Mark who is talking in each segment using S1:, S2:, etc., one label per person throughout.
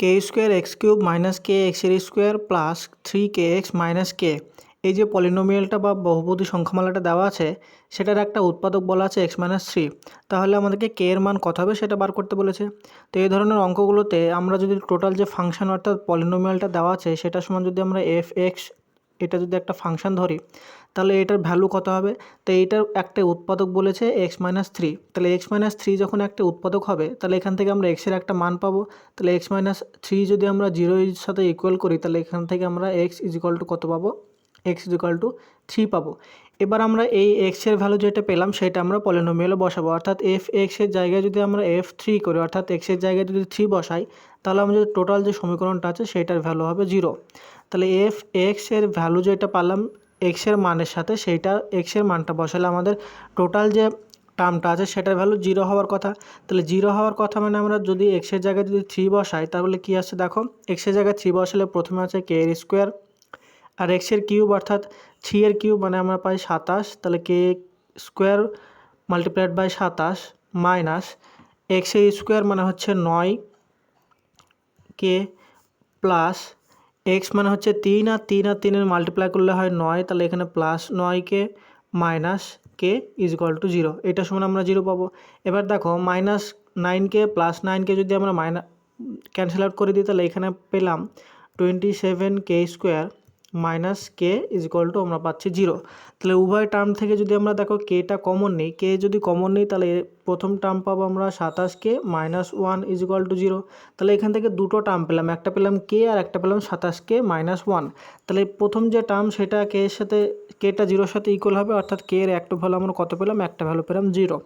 S1: K square x cube minus k x এক্সের square plus three k x minus k এই যে পলিনোমিয়ালটা বা বহুপদী সংখ্যামালাটা দেওয়া আছে, সেটার একটা উৎপাদক বলা আছে এক্স মাইনাস থ্রি তাহলে আমাদেরকে কে এর মান কত হবে সেটা বার করতে বলেছে। তো এই ধরনের অঙ্কগুলোতে আমরা যদি টোটাল যে ফাংশন অর্থাৎ পলিনোমিয়ালটা দেওয়া আছে, সেটার সমান যদি আমরা এফ এক্স এটা যদি একটা ফাংশন ধরি তাহলে এটার ভ্যালু কত হবে? তো এইটার একটা উৎপাদক বলেছে এক্স মাইনাস থ্রি তাহলে এক্স মাইনাস থ্রি যখন একটা উৎপাদক হবে, তাহলে এখান থেকে আমরা এক্সের একটা মান পাবো। তাহলে এক্স মাইনাস থ্রি যদি আমরা জিরোর সাথে ইকুয়াল করি, তাহলে এখান থেকে আমরা এক্স ইজ ইকুয়াল টু কত পাবো? X is equal to three পাবো। এবার আমরা এই এক্সের ভ্যালু যেটা পেলাম, সেটা আমরা পলিনোমিয়ালে বসাবো। অর্থাৎ এফ এক্সের জায়গায় যদি আমরা এফ থ্রি করি, অর্থাৎ এক্সের জায়গায় যদি থ্রি বসাই, তাহলে আমাদের টোটাল যে সমীকরণটা আছে, সেটার ভ্যালু হবে জিরো তাহলে এফ এক্সের ভ্যালু যেটা পারলাম এক্সের মানের সাথে সেইটা এক্সের মানটা বসালে আমাদের টোটাল যে টার্মটা আছে সেটার ভ্যালু জিরো হওয়ার কথা। তাহলে জিরো হওয়ার কথা মানে আমরা যদি এক্সের জায়গায় যদি থ্রি বসাই, তাহলে কী আসছে দেখো? এক্সের জায়গায় থ্রি বসালে প্রথমে আছে কে এর স্কোয়ার আর এক্সের কিউব অর্থাৎ থ্রি এর কিউব মানে আমরা পাই সাতাশ, তাহলে কে স্কোয়ার মাল্টিপ্লাইড বাই সাতাশ মাইনাস এক্সের স্কোয়ার মানে হচ্ছে নয় কে প্লাস এক্স মানে হচ্ছে তিন আর তিন আর তিনের মাল্টিপ্লাই করলে হয় নয়, তাহলে এখানে প্লাস নয় k minus k is equal to zero এটা সমান আমরা জিরো পাবো। এবার দেখো মাইনাস নাইনকে প্লাস নাইনকে যদি আমরা মাইনাস ক্যান্সেল আউট করে দিই, তাহলে এখানে পেলাম twenty seven k square minus k is equal to আমরা পাচ্ছি জিরো তাহলে উভয় টার্ম থেকে যদি আমরা দেখো কেটা কমন নিই কে যদি কমন নিই, তাহলে প্রথম টার্ম পাবো আমরা সাতাশ k minus one is equal to zero তাহলে এখান থেকে দুটো টার্ম পেলাম, একটা পেলাম কে আর একটা পেলাম সাতাশ কে মাইনাস ওয়ান তাহলে প্রথম যে টার্ম সেটা কে এর সাথে কেটা জিরোর সাথে ইকুয়াল হবে, অর্থাৎ কে এর একটা ভ্যালু আমরা কত পেলাম? একটা ভ্যালু পেলাম জিরো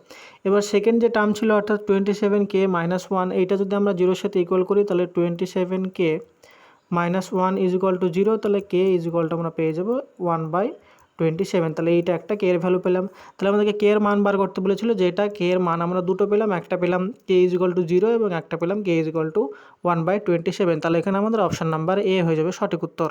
S1: এবার সেকেন্ড যে টার্ম ছিল, অর্থাৎ twenty seven k minus one এইটা যদি আমরা জিরোর সাথে ইকুয়াল করি, তাহলে twenty seven k minus one is equal to zero তাহলে কে ইজ ইকুয়াল আমরা পেয়ে যাব ওয়ান বাই টোয়েন্টি সেভেন তাহলে এইটা একটা কে এর ভ্যালু পেলাম। তাহলে আমাদেরকে কে এর মান বার করতে বলেছিল, যেটা কে এর মান আমরা দুটো পেলাম, একটা পেলাম k is equal to zero এবং একটা পেলাম k is equal to one by twenty seven তাহলে এখানে আমাদের অপশান নাম্বার এ হয়ে যাবে সঠিক উত্তর।